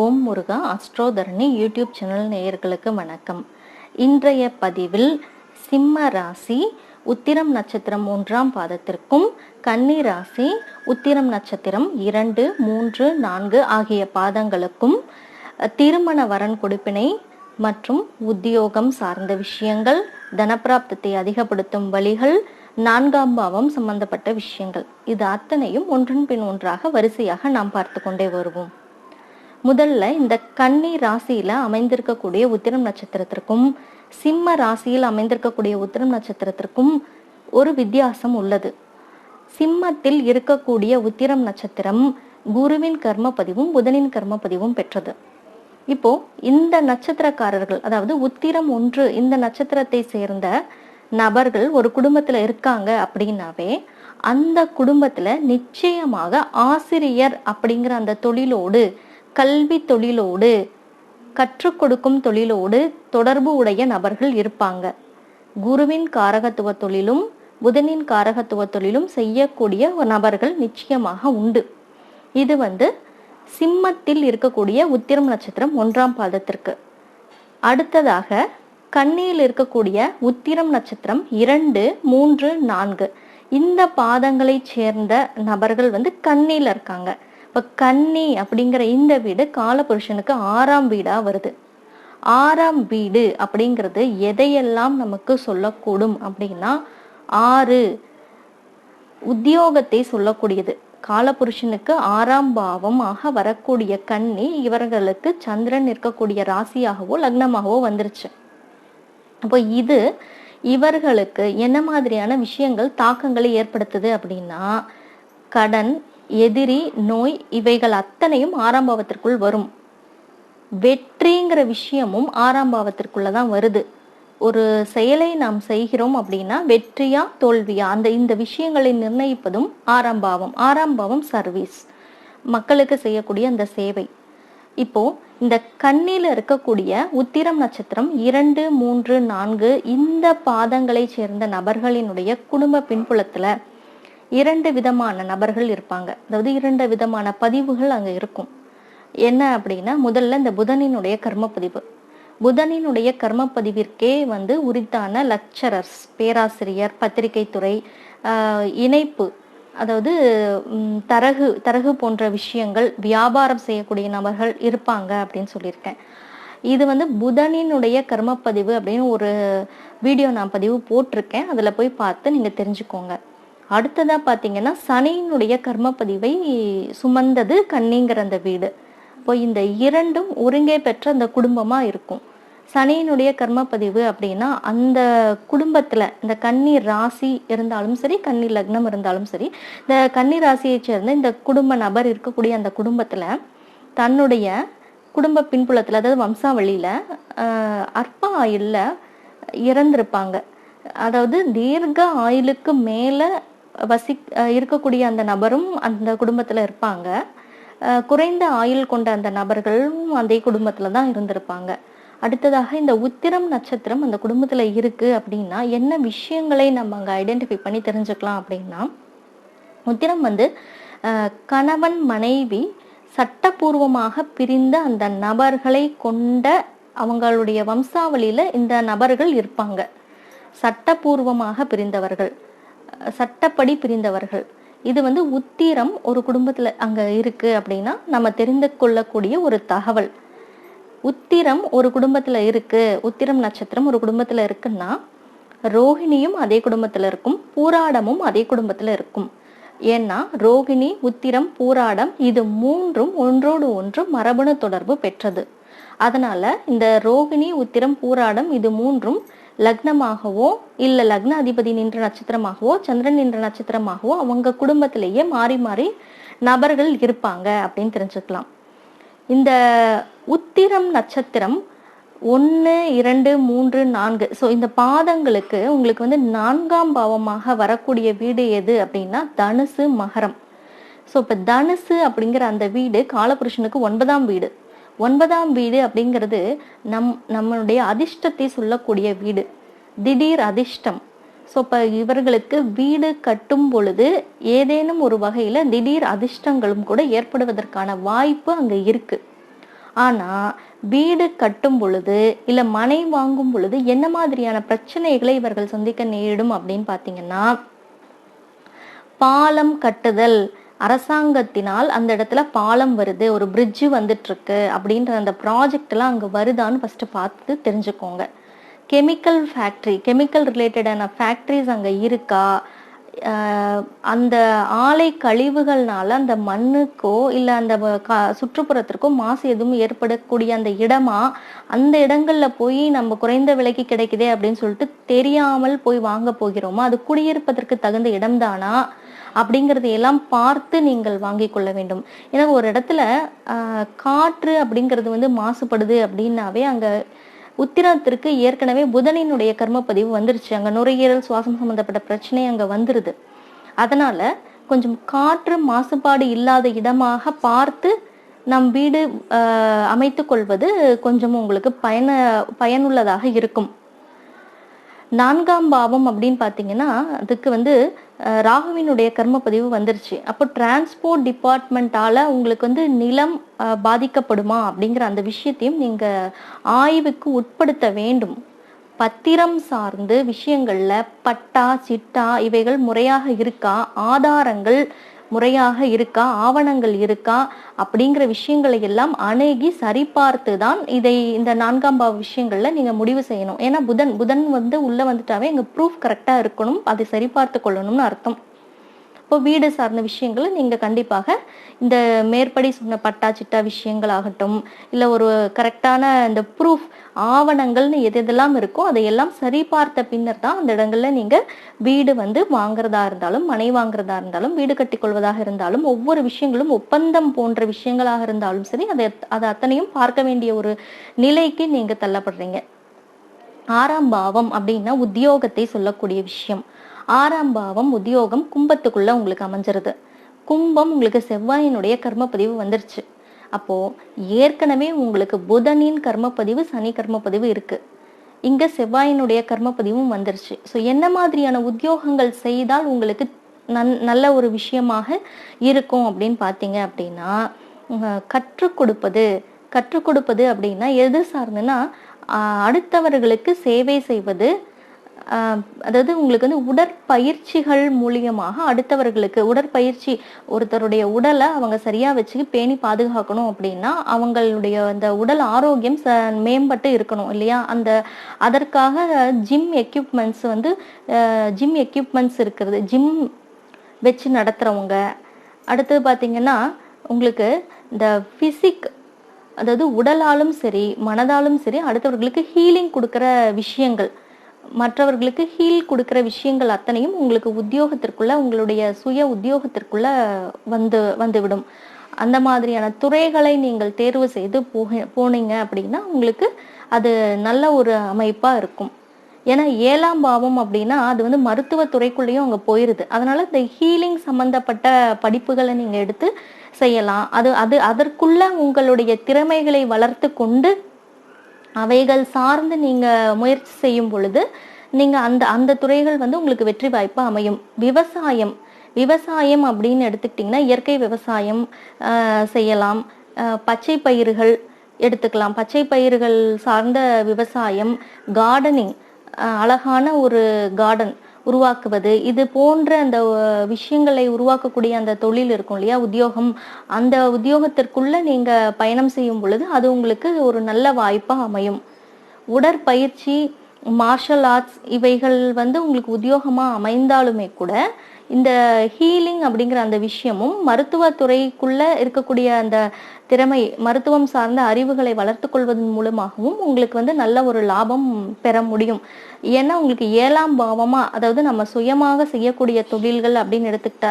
ஓம் முருகா அஸ்ட்ரோதரணி YouTube channel நேயர்களுக்கு வணக்கம். இன்றைய பதிவில் சிம்ம ராசி உத்திரம் நட்சத்திரம் மூன்றாம் பாதத்திற்கும் கன்னி ராசி உத்திரம் நட்சத்திரம் இரண்டு மூன்று நான்கு ஆகிய பாதங்களுக்கும் திருமண வரன் கொடுப்பினை மற்றும் உத்தியோகம் சார்ந்த விஷயங்கள் தனப்பிராப்தத்தை அதிகப்படுத்தும் வழிகள் நான்காம் பாவம் சம்பந்தப்பட்ட விஷயங்கள். இது அத்தனையும் ஒன்றன் பின் ஒன்றாக வரிசையாக நாம் பார்த்து கொண்டே வருவோம். முதல்ல இந்த கன்னி ராசியில அமைந்திருக்கக்கூடிய உத்திரம் நட்சத்திரத்திற்கும் சிம்ம ராசியில் அமைந்திருக்கக்கூடிய உத்திரம் நட்சத்திரத்திற்கும் ஒரு வித்தியாசம் உள்ளது. சிம்மத்தில் இருக்கக்கூடிய உத்திரம் நட்சத்திரம் குருவின் கர்ம பதிவும் புதனின் கர்ம பதிவும் பெற்றது. இப்போ இந்த நட்சத்திரக்காரர்கள் அதாவது உத்திரம் ஒன்று இந்த நட்சத்திரத்தை சேர்ந்த நபர்கள் ஒரு குடும்பத்துல இருக்காங்க அப்படின்னாவே அந்த குடும்பத்துல நிச்சயமாக ஆசிரியர் அப்படிங்கிற அந்த தொழிலோடு கல்வி தொழிலோடு கற்றுக் கொடுக்கும் தொழிலோடு தொடர்பு உடைய நபர்கள் இருப்பாங்க. குருவின் காரகத்துவ தொழிலும் புதனின் காரகத்துவ தொழிலும் செய்யக்கூடிய நபர்கள் நிச்சயமாக உண்டு. இது வந்து சிம்மத்தில் இருக்கக்கூடிய உத்திரம் நட்சத்திரம் ஒன்றாம் பாதத்திற்கு. அடுத்ததாக கண்ணியில் இருக்கக்கூடிய உத்திரம் நட்சத்திரம் இரண்டு மூன்று நான்கு. இந்த பாதங்களை சேர்ந்த நபர்கள் வந்து கண்ணியில் இருக்காங்க. இப்ப கன்னி அப்படிங்கிற இந்த வீடு காலபுருஷனுக்கு ஆறாம் வீடா வருது. ஆறாம் வீடு அப்படிங்கிறது எதையெல்லாம் நமக்கு சொல்லக்கூடும் அப்படின்னா ஆறு உத்தியோகத்தை சொல்லக்கூடியது. காலபுருஷனுக்கு ஆறாம் பாவமாக வரக்கூடிய கன்னி இவர்களுக்கு சந்திரன் இருக்கக்கூடிய ராசியாகவோ லக்னமாகவோ வந்துருச்சு. அப்போ இது இவர்களுக்கு என்ன மாதிரியான விஷயங்கள் தாக்கங்களை ஏற்படுத்துது அப்படின்னா கடன் எதிரி நோய் இவைகள் அத்தனையும் ஆறாம் பாவத்திற்குள் வரும். வெற்றிங்கிற விஷயமும் ஆறாம் பாவத்திற்குள்ள தான் வருது. ஒரு செயலை நாம் செய்கிறோம் அப்படின்னா வெற்றியா தோல்வியா அந்த இந்த விஷயங்களை நிர்ணயிப்பதும் ஆறாம் பாவம் ஆறாம் பாவம் சர்வீஸ் மக்களுக்கு செய்யக்கூடிய அந்த சேவை. இப்போ இந்த கண்ணில் இருக்கக்கூடிய உத்திரம் நட்சத்திரம் இரண்டு மூன்று நான்கு இந்த பாதங்களை சேர்ந்த நபர்களினுடைய குடும்ப பின்புலத்துல இரண்டு விதமான நபர்கள் இருப்பாங்க. அதாவது இரண்டு விதமான பதிவுகள் அங்கே இருக்கும். என்ன அப்படின்னா முதல்ல இந்த புதனினுடைய கர்மப்பதிவு. புதனினுடைய கர்மப்பதிவிற்கே வந்து உரித்தான லக்சரர்ஸ் பேராசிரியர் பத்திரிகை துறை இணைப்பு அதாவது தரகு தரகு போன்ற விஷயங்கள் வியாபாரம் செய்யக்கூடிய நபர்கள் இருப்பாங்க அப்படின்னு சொல்லியிருக்கேன். இது வந்து புதனினுடைய கர்மப்பதிவு அப்படின்னு ஒரு வீடியோ நான் பதிவு போட்டிருக்கேன். அதில் போய் பார்த்து நீங்கள் தெரிஞ்சுக்கோங்க. அடுத்ததாக பார்த்தீங்கன்னா சனியினுடைய கர்மப்பதிவை சுமந்தது கன்னிங்கிற அந்த வீடு. இப்போ இந்த இரண்டும் ஒருங்கே பெற்ற அந்த குடும்பமாக இருக்கும். சனியினுடைய கர்மப்பதிவு அப்படின்னா அந்த குடும்பத்தில் இந்த கன்னி ராசி இருந்தாலும் சரி கன்னி லக்னம் இருந்தாலும் சரி இந்த கன்னி ராசியை சேர்ந்த இந்த குடும்ப நபர் இருக்கக்கூடிய அந்த குடும்பத்தில் தன்னுடைய குடும்ப பின்புலத்தில் அதாவது வம்சாவளியில் அற்ப ஆயுள்ல இறந்திருப்பாங்க. அதாவது தீர்க்க ஆயுளுக்கு மேலே வசி இருக்கக்கூடிய அந்த நபரும் அந்த குடும்பத்தில் இருப்பாங்க. குறைந்த ஆயுள் கொண்ட அந்த நபர்களும் அதே குடும்பத்தில் தான் இருந்திருப்பாங்க. அடுத்ததாக இந்த உத்திரம் நட்சத்திரம் அந்த குடும்பத்தில் இருக்குது அப்படின்னா என்ன விஷயங்களை நம்ம அங்கே ஐடென்டிஃபை பண்ணி தெரிஞ்சுக்கலாம் அப்படின்னா உத்திரம் வந்து கணவன் மனைவி சட்டபூர்வமாக பிரிந்த அந்த நபர்களை கொண்ட அவங்களுடைய வம்சாவளியில் இந்த நபர்கள் இருப்பாங்க. சட்டபூர்வமாக பிரிந்தவர்கள். சட்டப்படி பிரிந்தவர்கள். இது வந்து உத்திரம் ஒரு குடும்பத்துல அங்க இருக்கு அப்படின்னா நம்ம தெரிந்து கொள்ளக்கூடிய ஒரு தகவல். உத்திரம் ஒரு குடும்பத்துல இருக்கு உத்திரம் நட்சத்திரம் ஒரு குடும்பத்துல இருக்குன்னா ரோஹிணியும் அதே குடும்பத்துல இருக்கும் பூராடமும் அதே குடும்பத்துல இருக்கும். ஏன்னா ரோகிணி உத்திரம் பூராடம் இது மூன்றும் ஒன்றோடு ஒன்று மரபணு தொடர்பு பெற்றது. அதனால இந்த ரோகிணி உத்திரம் பூராடம் இது மூன்றும் லக்னமாகவோ இல்ல லக்ன அதிபதி நின்ற நட்சத்திரமாகவோ சந்திரன் நின்ற நட்சத்திரமாகவோ அவங்க குடும்பத்திலேயே மாறி மாறி நபர்கள் இருப்பாங்க அப்படின்னு தெரிஞ்சுக்கலாம். இந்த உத்திரம் நட்சத்திரம் ஒன்று இரண்டு மூன்று நான்கு. ஸோ இந்த பாதங்களுக்கு உங்களுக்கு வந்து நான்காம் பாவமாக வரக்கூடிய வீடு எது அப்படின்னா தனுசு மகரம். ஸோ இப்போ தனுசு அப்படிங்கிற அந்த வீடு காலபுருஷனுக்கு ஒன்பதாம் வீடு. ஒன்பதாம் வீடு அப்படிங்கிறது நம் நம்மளுடைய அதிர்ஷ்டத்தை சொல்லக்கூடிய வீடு. திடீர் அதிர்ஷ்டம். ஸோ இப்போ இவர்களுக்கு வீடு கட்டும் பொழுது ஏதேனும் ஒரு வகையில் திடீர் அதிர்ஷ்டங்களும் கூட ஏற்படுவதற்கான வாய்ப்பு அங்கே இருக்குது ஆனால் வீடு கட்டும் பொழுது இல்லை மனை வாங்கும் பொழுது என்ன மாதிரியான பிரச்சனைகளை இவர்கள் சந்திக்க நேரிடும் அப்படின்னு பார்த்தீங்கன்னா பாலம் கட்டுதல் அரசாங்கத்தினால் அந்த இடத்துல பாலம் வருது ஒரு பிரிட்ஜு வந்துட்டு இருக்கு அப்படின்ற அந்த ப்ராஜெக்ட் எல்லாம் வருதான்னு ஃபஸ்ட்டு பார்த்து தெரிஞ்சுக்கோங்க. கெமிக்கல் ஃபேக்ட்ரி கெமிக்கல் ரிலேட்டடான ஃபேக்ட்ரிஸ் அங்கே இருக்கா? அந்த ஆலை கழிவுகள்னால அந்த மண்ணுக்கோ இல்லை அந்த கா- சுற்றுப்புறத்திற்கோ மாசு எதுவும் ஏற்படக்கூடிய அந்த இடமா? அந்த இடங்கள்ல போய் நம்ம குறைந்த விலைக்கு கிடைக்குதே அப்படின்னு சொல்லிட்டு தெரியாமல் போய் வாங்க போகிறோமா? அது குடியிருப்பதற்கு தகுந்த இடம்தானா? அப்படிங்கிறதையெல்லாம் பார்த்து நீங்கள் வாங்கிக் கொள்ள வேண்டும். ஏன்னா ஒரு இடத்துல காற்று அப்படிங்கிறது வந்து மாசுபடுது அப்படின்னாவே அங்க உத்திரத்திற்கு ஏற்கனவே புதனினுடைய கர்மப்பதிவு வந்துருச்சு. அங்க நுரையீரல் சுவாசம் சம்பந்தப்பட்ட பிரச்சனை அங்க வந்துருது. அதனால கொஞ்சம் காற்று மாசுபாடு இல்லாத இடமாக பார்த்து நம் வீடு அமைத்து கொள்வது கொஞ்சம் உங்களுக்கு பயன பயனுள்ளதாக இருக்கும். நான்காம் பாவம் அப்படின்னு பார்த்தீங்கன்னா அதுக்கு வந்து ராகுவினுடைய கர்ம பதிவு வந்துருச்சு. அப்போ டிரான்ஸ்போர்ட் டிபார்ட்மெண்ட்டால உங்களுக்கு வந்து நிலம் பாதிக்கப்படுமா அப்படிங்கிற அந்த விஷயத்தையும் நீங்கள் ஆய்வுக்கு உட்படுத்த வேண்டும். பத்திரம் சார்ந்து விஷயங்கள்ல பட்டா சிட்டா இவைகள் முறையாக இருக்கா? ஆதாரங்கள் முறையாக இருக்கா ஆவணங்கள் இருக்கா அப்படிங்கிற விஷயங்களை எல்லாம் அணுகி சரிபார்த்து தான் இதை இந்த நான்காம் பாவ விஷயங்கள்ல நீங்க முடிவு செய்யணும். ஏன்னா புதன் புதன் வந்து உள்ள வந்துட்டாவே எங்க ப்ரூஃப் கரெக்டா இருக்கணும் அதை சரிபார்த்து கொள்ளணும்னு அர்த்தம். இப்போ வீடு சார்ந்த விஷயங்களை நீங்க கண்டிப்பாக இந்த மேற்படி சொன்ன பட்டா சிட்டா விஷயங்கள் ஆகட்டும் இல்ல ஒரு கரெக்டான இந்த ப்ரூஃப் ஆவணங்கள்னு எது எதெல்லாம் இருக்கோ அதையெல்லாம் சரிபார்த்த பின்னர் தான் அந்த இடங்கள்ல நீங்க வீடு வந்து வாங்குறதா இருந்தாலும் மனை வாங்குறதா இருந்தாலும் வீடு கட்டிக்கொள்வதாக இருந்தாலும் ஒவ்வொரு விஷயங்களும் ஒப்பந்தம் போன்ற விஷயங்களாக இருந்தாலும் சரி அதை அதை அத்தனையும் பார்க்க வேண்டிய ஒரு நிலைக்கு நீங்க தள்ளப்படுறீங்க. ஆறாம் பாவம் அப்படின்னா உத்தியோகத்தை சொல்லக்கூடிய விஷயம். ஆறாம் பாவம் உத்தியோகம் கும்பத்துக்குள்ள உங்களுக்கு அமைஞ்சிருது. கும்பம் உங்களுக்கு செவ்வாயினுடைய கர்மப்பதிவு வந்துருச்சு. அப்போ ஏற்கனவே உங்களுக்கு புதனின் கர்மப்பதிவு சனி கர்மப்பதிவு இருக்கு. இங்க செவ்வாயினுடைய கர்மப்பதிவும் வந்துருச்சு. ஸோ என்ன மாதிரியான உத்தியோகங்கள் செய்தால் உங்களுக்கு நன் நல்ல ஒரு விஷயமாக இருக்கும் அப்படின்னு பார்த்தீங்க அப்படின்னா கற்றுக் கொடுப்பது கற்றுக் கொடுப்பது அப்படின்னா எது சார்ந்துன்னா அடுத்தவர்களுக்கு சேவை செய்வது அதாவது உங்களுக்கு வந்து உடற்பயிற்சிகள் மூலியமாக அடுத்தவர்களுக்கு உடற்பயிற்சி ஒருத்தருடைய உடலை அவங்க சரியா வச்சு பேணி பாதுகாக்கணும் அப்படின்னா அவங்களுடைய அந்த உடல் ஆரோக்கியம் ச மேம்பட்டு இருக்கணும் இல்லையா? அந்த அதற்காக ஜிம் எக்யூப்மெண்ட்ஸ் வந்து ஜிம் எக்யூப்மெண்ட்ஸ் இருக்கிறது. ஜிம் வச்சு நடத்துறவங்க. அடுத்தது பார்த்தீங்கன்னா உங்களுக்கு இந்த ஃபிசிக் அதாவது உடலாலும் சரி மனதாலும் சரி அடுத்தவர்களுக்கு ஹீலிங் கொடுக்குற விஷயங்கள். மற்றவர்களுக்கு ஹீல் கொடுக்குற விஷயங்கள் அத்தனையும் உங்களுக்கு உத்தியோகத்திற்குள்ள உங்களுடைய சுய உத்தியோகத்திற்குள்ள வந்து வந்துவிடும். அந்த மாதிரியான துறைகளை நீங்கள் தேர்வு செய்து போக போனீங்க அப்படின்னா உங்களுக்கு அது நல்ல ஒரு அமைப்பாக இருக்கும். ஏன்னா ஏழாம் பாவம் அப்படின்னா அது வந்து மருத்துவ துறைக்குள்ளேயும் அங்கே போயிருது. அதனால இந்த ஹீலிங் சம்பந்தப்பட்ட படிப்புகளை நீங்கள் எடுத்து செய்யலாம். அது அது அதற்குள்ள உங்களுடைய திறமைகளை வளர்த்து கொண்டு அவைகள் சார்ந்து நீங்கள் முயற்சி செய்யும் பொழுது நீங்கள் அந்த அந்த துறைகள் வந்து உங்களுக்கு வெற்றி வாய்ப்பாக அமையும். விவசாயம். விவசாயம் அப்படின்னு எடுத்துக்கிட்டிங்கன்னா இயற்கை விவசாயம் செய்யலாம். பச்சை பயிர்கள் எடுத்துக்கலாம். பச்சை பயிர்கள் சார்ந்த விவசாயம் கார்டனிங் அழகான ஒரு கார்டன் உருவாக்குவது. இது போன்ற அந்த விஷயங்களை உருவாக்கக்கூடிய அந்த தொழில் இருக்கும் இல்லையா? உத்தியோகம். அந்த உத்தியோகத்திற்குள்ள நீங்க பயணம் செய்யும் பொழுது அது உங்களுக்கு ஒரு நல்ல வாய்ப்பா அமையும். உடற்பயிற்சி மார்ஷல் ஆர்ட்ஸ் இவைகள் வந்து உங்களுக்கு உத்தியோகமா அமைந்தாலுமே கூட இந்த ஹீலிங் அப்படிங்கிற அந்த விஷயமும் மருத்துவத்துறைக்குள்ள இருக்கக்கூடிய அந்த திறமை மருத்துவம் சார்ந்த அறிவுகளை வளர்த்து கொள்வதன் மூலமாகவும் உங்களுக்கு வந்து நல்ல ஒரு லாபம் பெற முடியும். ஏன்னா உங்களுக்கு ஏழாம் பாவமா அதாவது நம்ம சுயமாக செய்யக்கூடிய தொழில்கள் அப்படின்னு எடுத்துக்கிட்டா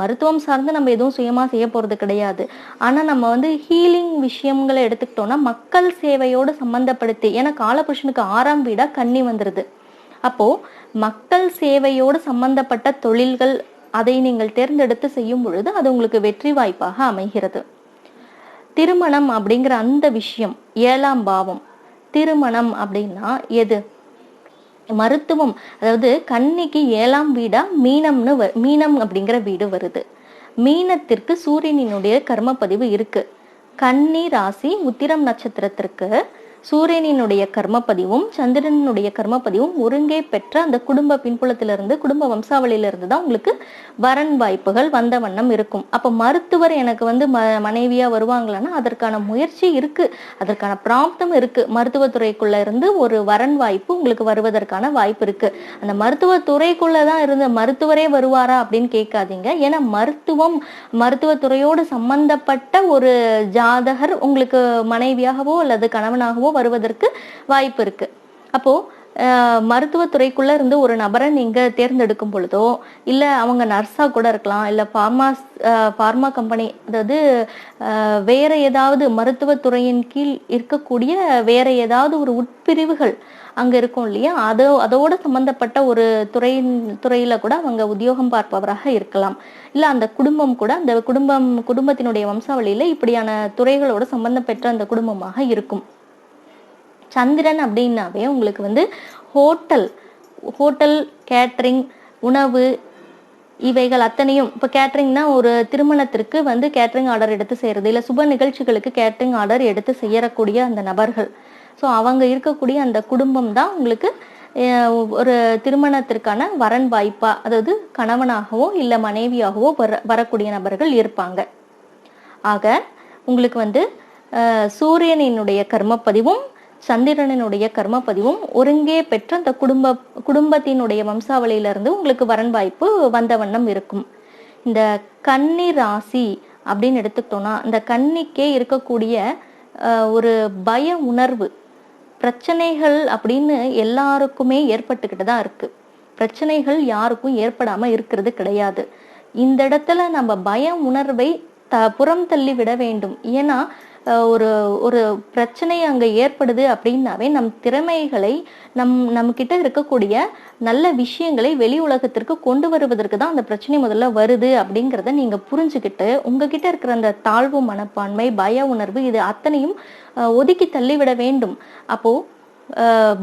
மருத்துவம் சார்ந்து நம்ம எதுவும் சுயமா செய்ய போறது கிடையாது. ஆனா நம்ம வந்து ஹீலிங் விஷயங்களை எடுத்துக்கிட்டோம்னா மக்கள் சேவையோடு சம்பந்தப்படுத்தி ஏன்னா காலபுருஷனுக்கு ஆறாம் வீடா கன்னி வந்துருது. அப்போ மக்கள் சேவையோடு சம்பந்தப்பட்ட தொழில்கள் அதை நீங்கள் தேர்ந்தெடுத்து செய்யும் பொழுது அது உங்களுக்கு வெற்றி வாய்ப்பாக அமைகிறது. திருமணம் அப்படிங்கிற அந்த விஷயம் ஏழாம் பாவம். திருமணம் அப்படின்னா எது? மருத்துவம் அதாவது கன்னிக்கு ஏழாம் வீடா மீனம்னு வ- மீனம் அப்படிங்கிற வீடு வருது. மீனத்திற்கு சூரியனினுடைய கர்மப்பதிவு இருக்கு. கன்னி ராசி உத்திரம் நட்சத்திரத்திற்கு சூரியனினுடைய கர்மப்பதிவும் சந்திரனுடைய கர்மப்பதிவும் ஒருங்கே பெற்ற அந்த குடும்ப பின்புலத்திலிருந்து குடும்ப வம்சாவளியிலிருந்து தான் உங்களுக்கு வரன் வாய்ப்புகள் வந்த வண்ணம் இருக்கும். அப்போ மருத்துவர் எனக்கு வந்து ம மனைவியாக வருவாங்களான்னா அதற்கான முயற்சி இருக்கு. அதற்கான பிராப்தம் இருக்கு. மருத்துவத்துறைக்குள்ள இருந்து ஒரு வரன் வாய்ப்பு உங்களுக்கு வருவதற்கான வாய்ப்பு இருக்கு. அந்த மருத்துவத்துறைக்குள்ள தான் இருந்த மருத்துவரே வருவாரா அப்படின்னு கேட்காதீங்க. ஏன்னா மருத்துவம் மருத்துவத்துறையோடு சம்பந்தப்பட்ட ஒரு ஜாதகர் உங்களுக்கு மனைவியாகவோ அல்லது கணவனாகவோ வருவதற்கு வாய்ப்பு இருக்கு. அப்போ மருத்துவத்துறைக்குள்ள இருந்து ஒரு நபரை நீங்க தேர்ந்தெடுக்கும் பொழுதோ இல்ல அவங்க நர்ஸா கூட இருக்கலாம் இல்ல பார்மா பார்மா கம்பெனி அதாவது வேற ஏதாவது மருத்துவத்துறையின் கீழ் இருக்கக்கூடிய வேற ஏதாவது ஒரு உட்பிரிவுகள் அங்க இருக்கும் இல்லையா? அதோ அதோட சம்பந்தப்பட்ட ஒரு துறையின் துறையில கூட அவங்க உத்தியோகம் பார்ப்பவராக இருக்கலாம். இல்ல அந்த குடும்பம் கூட அந்த குடும்பம் குடும்பத்தினுடைய வம்சாவளியில இப்படியான துறைகளோட சம்பந்தம் பெற்ற அந்த குடும்பமாக இருக்கும். சந்திரன் அப்படின்னாவே உங்களுக்கு வந்து ஹோட்டல் ஹோட்டல் கேட்ரிங் உணவு இவைகள் அத்தனையும். இப்போ கேட்ரிங்னா ஒரு திருமணத்திற்கு வந்து கேட்ரிங் ஆர்டர் எடுத்து செய்கிறது இல்லை சுப நிகழ்ச்சிகளுக்கு கேட்ரிங் ஆர்டர் எடுத்து செய்யறக்கூடிய அந்த நபர்கள். ஸோ அவங்க இருக்கக்கூடிய அந்த குடும்பம் தான் உங்களுக்கு ஒரு திருமணத்திற்கான வரன் வாய்ப்பா அதாவது கணவனாகவோ இல்லை மனைவியாகவோ வர வரக்கூடிய நபர்கள் இருப்பாங்க. ஆக உங்களுக்கு வந்து சூரியனினுடைய கர்மப்பதிவும் சந்திரனினுடைய கர்மப்பதிவும் ஒருங்கே பெற்ற அந்த குடும்ப குடும்பத்தினுடைய வம்சாவளியிலிருந்து உங்களுக்கு வரன் வாய்ப்பு வந்த வண்ணம் இருக்கும். இந்த கன்னி ராசி அப்படின்னு எடுத்துக்கிட்டோம்னா இந்த கன்னிக்கே இருக்கக்கூடிய அஹ், ஒரு பய உணர்வு பிரச்சனைகள் அப்படின்னு எல்லாருக்குமே ஏற்பட்டுக்கிட்டு தான் இருக்கு. பிரச்சனைகள் யாருக்கும் ஏற்படாம இருக்கிறது கிடையாது. இந்த இடத்துல நம்ம பய உணர்வை த புறம் தள்ளி விட வேண்டும். ஏன்னா ஒரு ஒரு பிரச்சனை அங்கே ஏற்படுது அப்படின்னாவே நம் திறமைகளை நம் நம்மக்கிட்ட இருக்கக்கூடிய நல்ல விஷயங்களை வெளி உலகத்திற்கு கொண்டு வருவதற்கு தான் அந்த பிரச்சனை முதல்ல வருது அப்படிங்கிறத நீங்கள் புரிஞ்சுக்கிட்டு உங்ககிட்ட இருக்கிற அந்த தாழ்வு மனப்பான்மை பய உணர்வு இது அத்தனையும் ஒதுக்கி தள்ளிவிட வேண்டும். அப்போ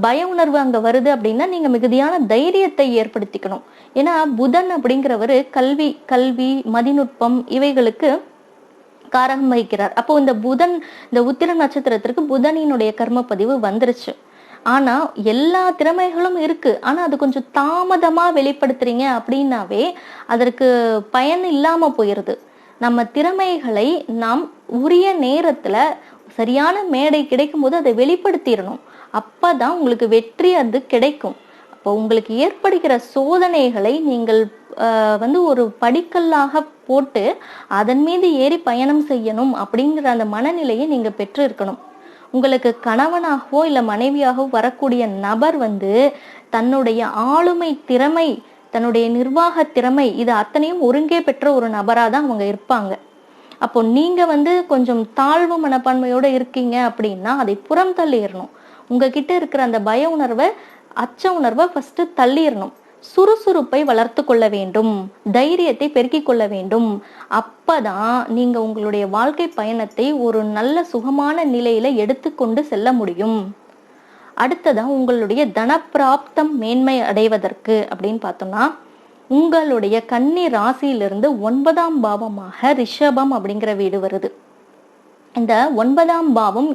பய உணர்வு அங்கே வருது அப்படின்னா நீங்கள் மிகுதியான தைரியத்தை ஏற்படுத்திக்கணும். ஏன்னா புதன் அப்படிங்கிறவர் கல்வி கல்வி மதிநுட்பம் இவைகளுக்கு காரகம் வகிக்கிறார். அப்போ இந்த புதன் இந்த உத்திர நட்சத்திரத்திற்கு புதனினுடைய கர்மப்பதிவு வந்துருச்சு. ஆனா எல்லா திறமைகளும் இருக்கு. ஆனா அது கொஞ்சம் தாமதமா வெளிப்படுத்துறீங்க அப்படின்னாவே அதற்கு பயன் இல்லாம போயிருது. நம்ம திறமைகளை நாம் உரிய நேரத்துல சரியான மேடை கிடைக்கும் போது அதை வெளிப்படுத்திடணும். அப்பதான் உங்களுக்கு வெற்றி அது கிடைக்கும். அப்போ உங்களுக்கு ஏற்படுகிற சோதனைகளை நீங்கள் வந்து ஒரு படிக்கல்லாக போட்டு அதன் மீது ஏறி பயணம் செய்யணும் அப்படிங்கிற அந்த மனநிலையை நீங்க பெற்று இருக்கணும் உங்களுக்கு கணவனாகவோ இல்லை மனைவியாகவோ வரக்கூடிய நபர் வந்து தன்னுடைய ஆளுமை திறமை தன்னுடைய நிர்வாக திறமை இது அத்தனையும் ஒருங்கே பெற்ற ஒரு நபராக தான் அவங்க இருப்பாங்க. அப்போ நீங்க வந்து கொஞ்சம் தாழ்வு மனப்பான்மையோட இருக்கீங்க அப்படின்னா அதை புறம் தள்ளிடணும். உங்ககிட்ட இருக்கிற அந்த பய உணர்வை அச்ச உணர்வை ஃபர்ஸ்ட் தள்ளிடணும். சுறுசுறுப்பை வளர்த்து கொள்ள வேண்டும் தைரியத்தை பெருக்கிக் கொள்ள வேண்டும். அப்பதான் நீங்க உங்களுடைய வாழ்க்கை பயணத்தை ஒரு நல்ல சுகமான நிலையில எடுத்துக்கொண்டு செல்ல முடியும். அடுத்ததா உங்களுடைய தனப்பிராப்தம் மேன்மை அடைவதற்கு அப்படின்னு பார்த்தோம்னா உங்களுடைய கன்னி ராசியிலிருந்து ஒன்பதாம் பாவமாக ரிஷபம் அப்படிங்கிற வீடு வருது. இந்த ஒன்பதாம் பாவம்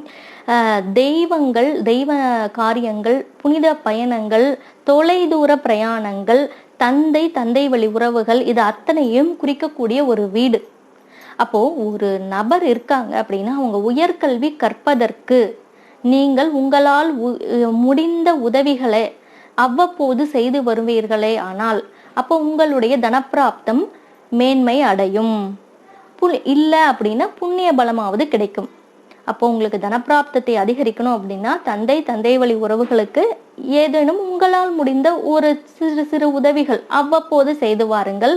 தெய்வங்கள் தெய்வ காரியங்கள் புனித பயணங்கள் தொலைதூர பிரயாணங்கள் தந்தை தந்தை வழி உறவுகள் இது அத்தனையும் குறிக்கக்கூடிய ஒரு வீடு. அப்போ ஒரு நபர் இருக்காங்க அப்படின்னா அவங்க உயர்கல்வி கற்பதற்கு நீங்கள் உங்களால் உ- முடிந்த உதவிகளை அவ்வப்போது செய்து வருவீர்களே ஆனால் அப்போ உங்களுடைய தனப்பிராப்தம் மேன்மை அடையும். புல் இல்லை அப்படின்னா புண்ணிய பலமாவது கிடைக்கும். அப்போ உங்களுக்கு தனப்பிராப்தத்தை அதிகரிக்கணும் அப்படின்னா தந்தை தந்தை வழி உறவுகளுக்கு ஏதேனும் உங்களால் முடிந்த ஒரு சிறு சிறு உதவிகள் அவ்வப்போது செய்து வாருங்கள்.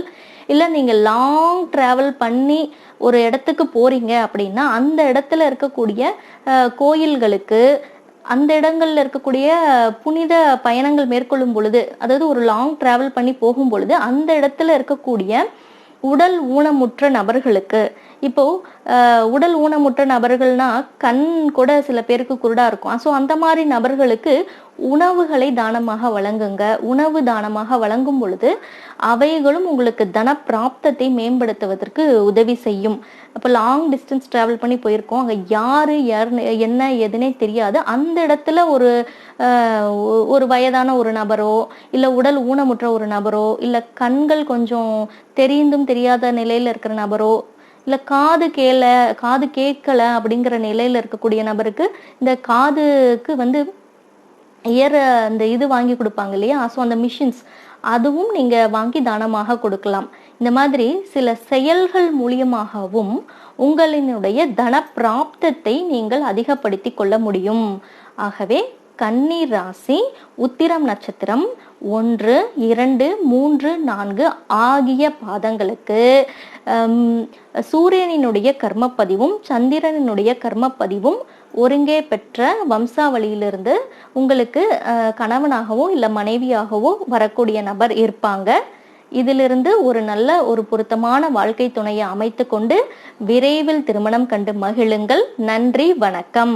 இல்லை நீங்கள் லாங் டிராவல் பண்ணி ஒரு இடத்துக்கு போறீங்க அப்படின்னா அந்த இடத்துல இருக்கக்கூடிய கோயில்களுக்கு அந்த இடங்கள்ல இருக்கக்கூடிய புனித பயணங்கள் மேற்கொள்ளும் பொழுது அதாவது ஒரு லாங் டிராவல் பண்ணி போகும் பொழுது அந்த இடத்துல இருக்கக்கூடிய உடல் ஊனமுற்ற நபர்களுக்கு. இப்போ உடல் ஊனமுற்ற நபர்கள்னா கண் கூட சில பேருக்கு குருடா இருக்கும். ஸோ அந்த மாதிரி நபர்களுக்கு உணவுகளை தானமாக வழங்குங்க. உணவு தானமாக வழங்கும் பொழுது அவைகளும் உங்களுக்கு தன பிராப்தத்தை மேம்படுத்துவதற்கு உதவி செய்யும். அப்போ லாங் டிஸ்டன்ஸ் டிராவல் பண்ணி போயிருக்கோம். அங்கே யார் யார் என்ன எதுனே தெரியாது. அந்த இடத்துல ஒரு ஒரு வயதான ஒரு நபரோ இல்லை உடல் ஊனமுற்ற ஒரு நபரோ இல்லை கண்கள் கொஞ்சம் தெரிந்தும் தெரியாத நிலையில் இருக்கிற நபரோ இல்லை காது கேள காது கேட்கல அப்படிங்கிற நிலையில் இருக்கக்கூடிய நபருக்கு இந்த காதுக்கு வந்து இயர் அந்த இது வாங்கி கொடுப்பாங்க இல்லையா? ஸோ அந்த மிஷின்ஸ் அதுவும் நீங்க வாங்கி தானமாக கொடுக்கலாம். இந்த மாதிரி சில செயல்கள் மூலியமாகவும் உங்களினுடைய தன பிராப்தத்தை நீங்கள் அதிகப்படுத்தி கொள்ள முடியும். ஆகவே கன்னி ராசி உத்திரம் நட்சத்திரம் ஒன்று இரண்டு மூன்று நான்கு ஆகிய பாதங்களுக்கு சூரியனினுடைய கர்மப்பதிவும் சந்திரனினுடைய கர்மப்பதிவும் ஒருங்கே பெற்ற வம்சாவளியிலிருந்து உங்களுக்கு கணவனாகவோ இல்லை மனைவியாகவோ வரக்கூடிய நபர் இருப்பாங்க. இதிலிருந்து ஒரு நல்ல ஒரு பொருத்தமான வாழ்க்கை துணையை அமைத்து கொண்டு விரைவில் திருமணம் கண்டு மகிழுங்கள். நன்றி வணக்கம்.